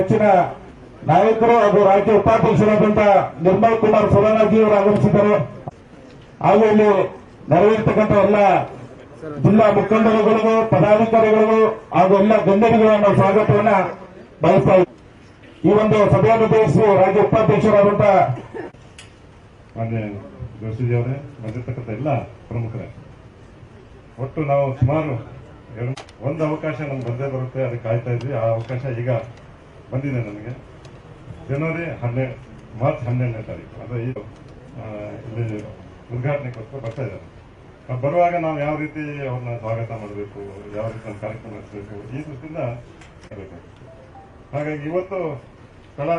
ಹೆಚ್ಚಿನ ನಾಯಕರು ಹಾಗೂ ರಾಜ್ಯ ಉಪಾಧ್ಯಕ್ಷರಾದಂತಹ ನಿರ್ಮಲ್ ಕುಮಾರ್ ಸೊಲನಾಜಿ ಅವರು ಆಗಮಿಸಿದ್ದಾರೆ. ಹಾಗೂ ಇಲ್ಲಿ ನೆರವೇರ್ತಕ್ಕಂಥ ಎಲ್ಲ ಜಿಲ್ಲಾ ಮುಖಂಡರುಗಳಿಗೂ, ಪದಾಧಿಕಾರಿಗಳಿಗೂ ಹಾಗೂ ಎಲ್ಲ ಗಣ್ಯರಿಗೂ ನಾವು ಸ್ವಾಗತವನ್ನ ಬಯಸ್ತಾ ಈ ಒಂದು ಸಭೆಯನ್ನು ಉದ್ದೇಶಿಸಿ ರಾಜ್ಯ ಉಪಾಧ್ಯಕ್ಷರಾದಂತಹ ಜೋಶಿಜಿ ಅವರೇ, ಬಂದಿರತಕ್ಕಂಥ ಎಲ್ಲ ಪ್ರಮುಖರೇ, ಒಟ್ಟು ನಾವು ಸುಮಾರು ಒಂದು ಅವಕಾಶ ನಮ್ಗೆ ಬಂದೇ ಬರುತ್ತೆ, ಅದಕ್ಕೆ ಕಾಯ್ತಾ ಇದ್ವಿ. ಆ ಅವಕಾಶ ಈಗ ಬಂದಿದೆ ನನಗೆ ಜನವರಿ ಹನ್ನೆರಡು ಮಾರ್ಚ್ ಹನ್ನೆರಡನೇ ತಾರೀಕು. ಅಂದರೆ ಇದು ಇಲ್ಲಿ ಉದ್ಘಾಟನೆಗೋಸ್ಕರ ಬರ್ತಾ ಇದ್ದಾರೆ. ಬರುವಾಗ ನಾವು ಯಾವ ರೀತಿ ಅವ್ರನ್ನ ಸ್ವಾಗತ ಮಾಡಬೇಕು, ಯಾವ ರೀತಿ ನಮ್ಮ ಕಾರ್ಯಕ್ರಮ ನಡೆಸಬೇಕು, ಈ ದೃಷ್ಟಿಯಿಂದ ಮಾಡಬೇಕು ಹಾಗಾಗಿ ಇವತ್ತು ಸ್ಥಳ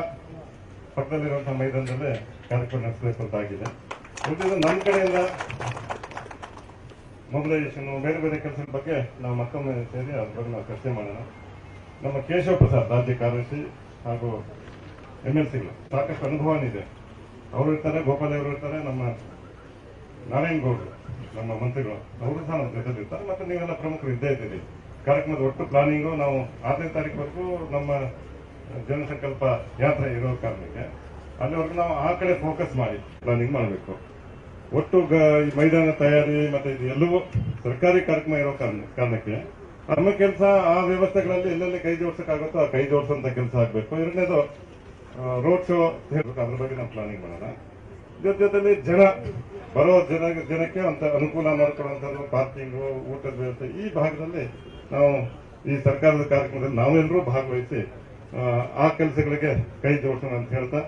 ಪಕ್ಕದಲ್ಲಿರುವಂತಹ ಮೈದಾನದಲ್ಲೇ ಕಾರ್ಯಕ್ರಮ ನಡೆಸಬೇಕು ಅಂತ ಆಗಿದೆ. ಉಳಿದಿದ್ದು ನಮ್ಮ ಕಡೆಯಿಂದ ಮೊಬಿಲೈಸೇಷನ್ ಬೇರೆ ಬೇರೆ ಕೆಲಸದ ಬಗ್ಗೆ ನಾವು ಮತ್ತೊಮ್ಮೆ ಸೇರಿ ಅದ್ರ ಬಗ್ಗೆ ನಾವು ಚರ್ಚೆ ಮಾಡೋಣ. ನಮ್ಮ ಕೇಶವ ಪ್ರಸಾದ್, ರಾಜ್ಯ ಕಾರ್ಯದರ್ಶಿ ಹಾಗೂ ಎಂ ಎಲ್ ಸಿಗಳು. ಸಾಕಷ್ಟು ಅನುಭವನಿದೆ ಅವರು ಇರ್ತಾರೆ, ಗೋಪಾಲ್ ಅವರು ಇರ್ತಾರೆ, ನಮ್ಮ ನಾರಾಯಣ ಗೌಡ್ರು, ನಮ್ಮ ಮಂತ್ರಿಗಳು, ಅವರು ಸಹ ನಮ್ಮ ಜೊತೆ ಇರ್ತಾರೆ. ಮತ್ತೆ ನೀವೆಲ್ಲ ಪ್ರಮುಖರು ಇದ್ದೇ ಇದ್ದೀರಿ. ಕಾರ್ಯಕ್ರಮದ ಒಟ್ಟು ಪ್ಲಾನಿಂಗು ನಾವು ಆರನೇ ತಾರೀಕುವರೆಗೂ ನಮ್ಮ ಜನಸಂಕಲ್ಪ ಯಾತ್ರೆ ಇರೋ ಕಾರಣಕ್ಕೆ ಅಲ್ಲಿವರೆಗೂ ನಾವು ಆ ಕಡೆ ಫೋಕಸ್ ಮಾಡಿ ಪ್ಲಾನಿಂಗ್ ಮಾಡಬೇಕು. ಒಟ್ಟು ಮೈದಾನ ತಯಾರಿ ಮತ್ತೆ ಇದು ಎಲ್ಲವೂ ಸರ್ಕಾರಿ ಕಾರ್ಯಕ್ರಮ ಇರೋ ಕಾರಣ ಕಾರಣಕ್ಕೆ ನಮ್ಮ ಕೆಲಸ ಆ ವ್ಯವಸ್ಥೆಗಳಲ್ಲಿ ಎಲ್ಲೆಲ್ಲಿ ಕೈ ಜೋಡಿಸಕ್ಕಾಗುತ್ತೋ ಆ ಕೈ ಜೋಡಿಸೋಂಥ ಕೆಲಸ ಆಗಬೇಕು. ಎರಡನೇದು ರೋಡ್ ಶೋ ಹೇಳ್ಬೇಕು. ಅದ್ರ ಬಗ್ಗೆ ನಾವು ಪ್ಲಾನಿಂಗ್ ಮಾಡೋಣ. ಜೊತೆ ಜೊತೆಲಿ ಜನ, ಬರೋ ಜನ, ಜನಕ್ಕೆ ಅಂತ ಅನುಕೂಲ ಮಾಡ್ಕೊಳ್ಳುವಂಥದ್ದು ಪಾರ್ಕಿಂಗು ಊಟದ ವ್ಯವಸ್ಥೆ, ಈ ಭಾಗದಲ್ಲಿ ನಾವು ಈ ಸರ್ಕಾರದ ಕಾರ್ಯಕ್ರಮದಲ್ಲಿ ನಾವೆಲ್ಲರೂ ಭಾಗವಹಿಸಿ ಆ ಕೆಲಸಗಳಿಗೆ ಕೈ ಜೋಡಿಸೋಣ ಅಂತ ಹೇಳ್ತಾ,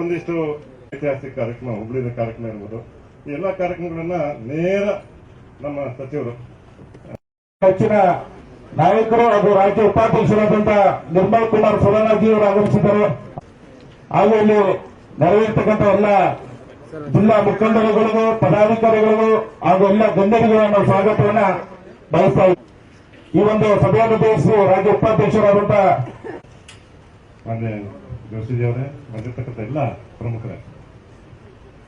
ಒಂದಿಷ್ಟು ಐತಿಹಾಸಿಕ ಕಾರ್ಯಕ್ರಮ, ಹುಬ್ಳಿದ ಕಾರ್ಯಕ್ರಮ ಇರ್ಬೋದು. ಈ ಎಲ್ಲ ಕಾರ್ಯಕ್ರಮಗಳನ್ನ ನೇರ ನಮ್ಮ ಸಚಿವರು ಹೆಚ್ಚಿನ ನಾಯಕರು ಹಾಗೂ ರಾಜ್ಯ ಉಪಾಧ್ಯಕ್ಷರಾದಂತಹ ನಿರ್ಮಲ್ ಕುಮಾರ್ ಸೊಲನಾಜಿ ಅವರು ಆಗಮಿಸಿದರು ಹಾಗೂ ಇಲ್ಲಿ ನೆರವೇರ್ತಕ್ಕಂಥ ಎಲ್ಲ ಜಿಲ್ಲಾ ಮುಖಂಡರುಗಳಿಗೂ, ಪದಾಧಿಕಾರಿಗಳಿಗೂ ಹಾಗೂ ಎಲ್ಲ ಗಣ್ಯರಿಗೂ ಸ್ವಾಗತವನ್ನ ಬಯಸ್ತಾ ಈ ಒಂದು ಸಭೆಯನ್ನು ಉದ್ದೇಶಿಸಿ ರಾಜ್ಯ ಉಪಾಧ್ಯಕ್ಷರಾದಂತಹ ಜೋಶಿಜಿ ಅವರೇ ಬಂದಿರ್ತಕ್ಕಂಥ ಎಲ್ಲ ಪ್ರಮುಖರೇ,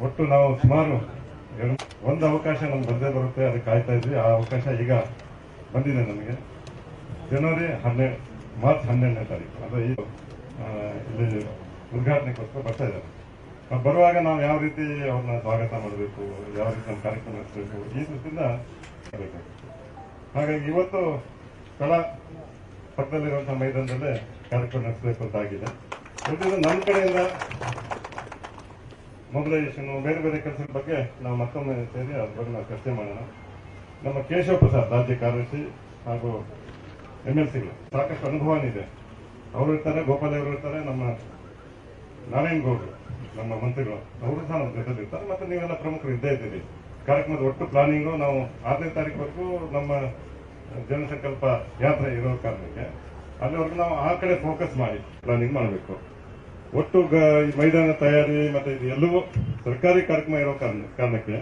ಒಟ್ಟು ನಾವು ಸುಮಾರು ಒಂದು ಅವಕಾಶ ನಮ್ಗೆ ಬಂದೇ ಬರುತ್ತೆ, ಅದಕ್ಕೆ ಕಾಯ್ತಾ ಇದ್ವಿ. ಆ ಅವಕಾಶ ಈಗ ಬಂದಿದೆ ನಮಗೆ. ಜನವರಿ ಹನ್ನೆರಡು ಮಾರ್ಚ್ ಹನ್ನೆರಡನೇ ತಾರೀಕು. ಅದು ಈ ಇಲ್ಲಿ ಉದ್ಘಾಟನೆಗೋಸ್ಕರ ಬರ್ತಾ ಇದ್ದಾರೆ. ಬರುವಾಗ ನಾವು ಯಾವ ರೀತಿ ಅವ್ರನ್ನ ಸ್ವಾಗತ ಮಾಡಬೇಕು, ಯಾವ ರೀತಿ ನಮ್ಮ ಕಾರ್ಯಕ್ರಮ ನಡೆಸಬೇಕು, ಈ ದೃಷ್ಟಿಯಿಂದ ಹಾಗಾಗಿ ಇವತ್ತು ಸ್ಥಳ ಪಕ್ಕದಲ್ಲಿರುವಂಥ ಮೈದಾನದಲ್ಲೇ ಕಾರ್ಯಕ್ರಮ ನಡೆಸಬೇಕು ಅಂತ ಆಗಿದೆ. ಉಳಿದಿದ್ದು ನಮ್ಮ ಕಡೆಯಿಂದ ಮೊಬಿಲೈಸೇಷನ್ ಬೇರೆ ಬೇರೆ ಕೆಲಸದ ಬಗ್ಗೆ ನಾವು ಮತ್ತೊಮ್ಮೆ ಸೇರಿ ಅದ್ರ ಬಗ್ಗೆ ನಾವು ಚರ್ಚೆ ಮಾಡೋಣ. ನಮ್ಮ ಕೇಶವ ಪ್ರಸಾದ್, ರಾಜ್ಯ ಕಾರ್ಯದರ್ಶಿ ಹಾಗೂ ಎಂ ಎಲ್ ಸಿಗಳು ಸಾಕಷ್ಟು ಅನುಭವನಿದೆ. ಅವರು ಇರ್ತಾರೆ, ಗೋಪಾಲ್ ಅವರು ಇರ್ತಾರೆ, ನಮ್ಮ ನಾರಾಯಣ್ ಗೌಡ್ರು, ನಮ್ಮ ಮಂತ್ರಿಗಳು. ಅವರು ಸಹ ನಮ್ಮ ಜೊತೆ ಇರ್ತಾರೆ. ಮತ್ತೆ ನೀವೆಲ್ಲ ಪ್ರಮುಖರು ಇದ್ದೇ ಇದ್ದೀರಿ. ಕಾರ್ಯಕ್ರಮದ ಒಟ್ಟು ಪ್ಲಾನಿಂಗು ನಾವು ಆರನೇ ತಾರೀಕುವರೆಗೂ ನಮ್ಮ ಜನಸಂಕಲ್ಪ ಯಾತ್ರೆ ಇರೋ ಕಾರಣಕ್ಕೆ ಅಲ್ಲಿವರೆಗೂ ನಾವು ಆ ಕಡೆ ಫೋಕಸ್ ಮಾಡಿ ಪ್ಲಾನಿಂಗ್ ಮಾಡಬೇಕು. ಒಟ್ಟು ಮೈದಾನ ತಯಾರಿ ಮತ್ತೆ ಇದು ಎಲ್ಲವೂ ಸರ್ಕಾರಿ ಕಾರ್ಯಕ್ರಮ ಇರೋ ಕಾರಣ ಕಾರಣಕ್ಕೆ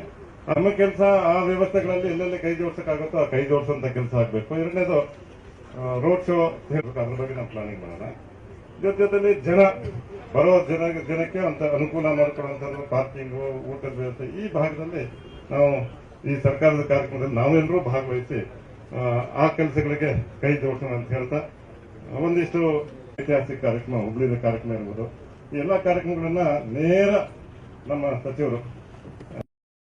ನಮ್ಮ ಕೆಲಸ ಆ ವ್ಯವಸ್ಥೆಗಳಲ್ಲಿ ಎಲ್ಲೆಲ್ಲಿ ಕೈ ಜೋಡಿಸಕ್ಕಾಗುತ್ತೋ ಆ ಕೈ ಜೋಡಿಸೋಂಥ ಕೆಲಸ ಆಗಬೇಕು. ಎರಡನೇದು ರೋಡ್ ಶೋ ಹೇಳ್ಬೇಕು. ಅದ್ರ ಬಗ್ಗೆ ನಾವು ಪ್ಲಾನಿಂಗ್ ಮಾಡೋಣ. ಜೊತೆ ಜೊತೆಲಿ ಜನ ಬರೋ ಜನ ಜನಕ್ಕೆ ಅಂತ ಅನುಕೂಲ ಮಾಡ್ಕೊಳ್ಳುವಂಥದ್ದು ಪಾರ್ಕಿಂಗು ಊಟದ ವ್ಯವಸ್ಥೆ ಈ ಭಾಗದಲ್ಲಿ ನಾವು ಈ ಸರ್ಕಾರದ ಕಾರ್ಯಕ್ರಮದಲ್ಲಿ ನಾವೆಲ್ಲರೂ ಭಾಗವಹಿಸಿ ಆ, ಆ ಕೆಲಸಗಳಿಗೆ ಕೈ ಜೋಡಿಸೋಣ ಅಂತ ಹೇಳ್ತಾ ಒಂದಿಷ್ಟು ಐತಿಹಾಸಿಕ ಕಾರ್ಯಕ್ರಮ ಹುಬ್ಳಿದ ಕಾರ್ಯಕ್ರಮ ಇರ್ಬೋದು. ಈ ಎಲ್ಲ ಕಾರ್ಯಕ್ರಮಗಳನ್ನ ನೇರ ನಮ್ಮ ಸಚಿವರು